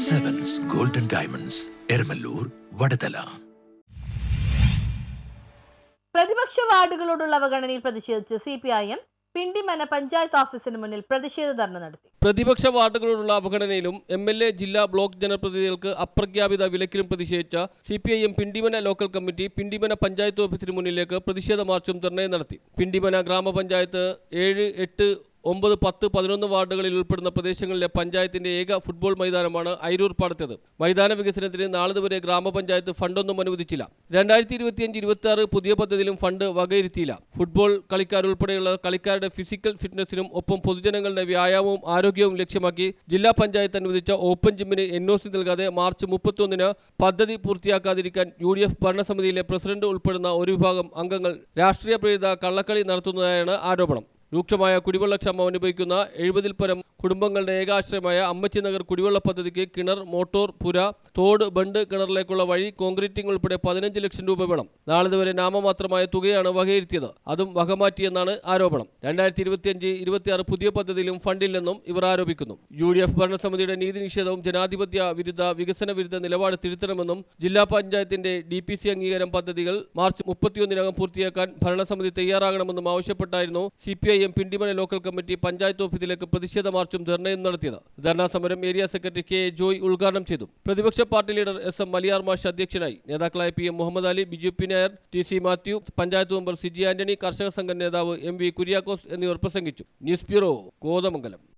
Diamonds Eramalloor Vadathala പ്രതിപക്ഷ വാർഡുകളോടുള്ള അവഗണനയിൽ പ്രതിഷേധിച്ച് C P I M Pindimana panchayat ഓഫീസിന് മുന്നിൽ പ്രതിഷേധ ധർണ നടത്തി. പ്രതിപക്ഷ വാർഡുകളോടുള്ള അവഗണനയിലും എം എൽ എ ജില്ലാ ബ്ലോക്ക് ജനപ്രതിനിധികൾക്ക് അപ്രഖ്യാപിത വിലക്കിലും പ്രതിഷേധിച്ച C P I M Pindimana local committee Pindimana panchayat ഓഫീസിന് മുന്നിലേക്ക് പ്രതിഷേധ മാർച്ചും ധർണയും നടത്തി. പിണ്ടിമന ഗ്രാമപഞ്ചായത്ത് ഏഴ് എട്ട് ഒമ്പത് പത്ത് പതിനൊന്ന് വാർഡുകളിൽ ഉൾപ്പെടുന്ന പ്രദേശങ്ങളിലെ പഞ്ചായത്തിന്റെ ഏക ഫുട്ബോൾ മൈതാനമാണ് അയിരൂർ പാടത്തേത്. മൈതാന വികസനത്തിന് നാളിതുവരെ ഗ്രാമപഞ്ചായത്ത് ഫണ്ടൊന്നും അനുവദിച്ചില്ല. രണ്ടായിരത്തി ഇരുപത്തിയഞ്ച് ഇരുപത്തി ആറ് പുതിയ പദ്ധതിയിലും ഫണ്ട് വകയിരുത്തിയില്ല. ഫുട്ബോൾ കളിക്കാരുൾപ്പെടെയുള്ള കളിക്കാരുടെ ഫിസിക്കൽ ഫിറ്റ്നസിനും ഒപ്പം പൊതുജനങ്ങളുടെ വ്യായാമവും ആരോഗ്യവും ലക്ഷ്യമാക്കി ജില്ലാ പഞ്ചായത്ത് അനുവദിച്ച ഓപ്പൺ ജിമ്മിന് എൻ ഒ സി നൽകാതെ മാർച്ച് മുപ്പത്തിയൊന്നിന് പദ്ധതി പൂർത്തിയാക്കാതിരിക്കാൻ യു ഡി എഫ് ഭരണസമിതിയിലെ പ്രസിഡന്റ് ഉൾപ്പെടുന്ന ഒരു വിഭാഗം അംഗങ്ങൾ രാഷ്ട്രീയ പ്രേരിത കള്ളക്കളി നടത്തുന്നതായാണ് ആരോപണം. രൂക്ഷമായ കുടിവെള്ളക്ഷാമം അനുഭവിക്കുന്ന എഴുപതിൽ പരം കുടുംബങ്ങളുടെ ഏകാശ്രയമായ അമ്മച്ചി നഗർ കുടിവെള്ള പദ്ധതിക്ക് കിണർ മോട്ടോർ പുര തോട് ബണ്ട് കിണറിലേക്കുള്ള വഴി കോൺക്രീറ്റിംഗ് ഉൾപ്പെടെ പതിനഞ്ച് ലക്ഷം രൂപ വേണം. നാളിതുവരെ നാമമാത്രമായ തുകയാണ് വകയിരുത്തിയത്. അതും വകമാറ്റിയെന്നാണ് ആരോപണം. രണ്ടായിരത്തി ഇരുപത്തിയഞ്ച് ഇരുപത്തിയാറ് പുതിയ പദ്ധതിയിലും ഫണ്ടില്ലെന്നും ഇവർ ആരോപിക്കുന്നു. യു ഡി എഫ് ഭരണസമിതിയുടെ നീതി നിഷേധവും ജനാധിപത്യ വിരുദ്ധ വികസന വിരുദ്ധ നിലപാട് തിരുത്തണമെന്നും ജില്ലാ പഞ്ചായത്തിന്റെ ഡി പി സി അംഗീകാരം പദ്ധതികൾ മാർച്ച് മുപ്പത്തിയൊന്നിനകം പൂർത്തിയാക്കാൻ ഭരണസമിതി തയ്യാറാകണമെന്നും ആവശ്യപ്പെട്ടായിരുന്നു C P I M Pindimana local committee panchayat ഓഫീസിലേക്ക് പ്രതിഷേധ മാർച്ചും ധർണയും നടത്തിയത്. ധർണാ സമരം ഏരിയ സെക്രട്ടറി കെ ജോയ് ഉദ്ഘാടനം ചെയ്തു. പ്രതിപക്ഷ party leader S M Maliyar മാഷ് അധ്യക്ഷനായി. നേതാക്കളായ P M Muhammad Ali Biju P Nair T C Mathew panchayat member Siji Antony കർഷക സംഘം നേതാവ് എം വി കുര്യാക്കോസ് എന്നിവർ പ്രസംഗിച്ചു. News bureau Kothamangalam.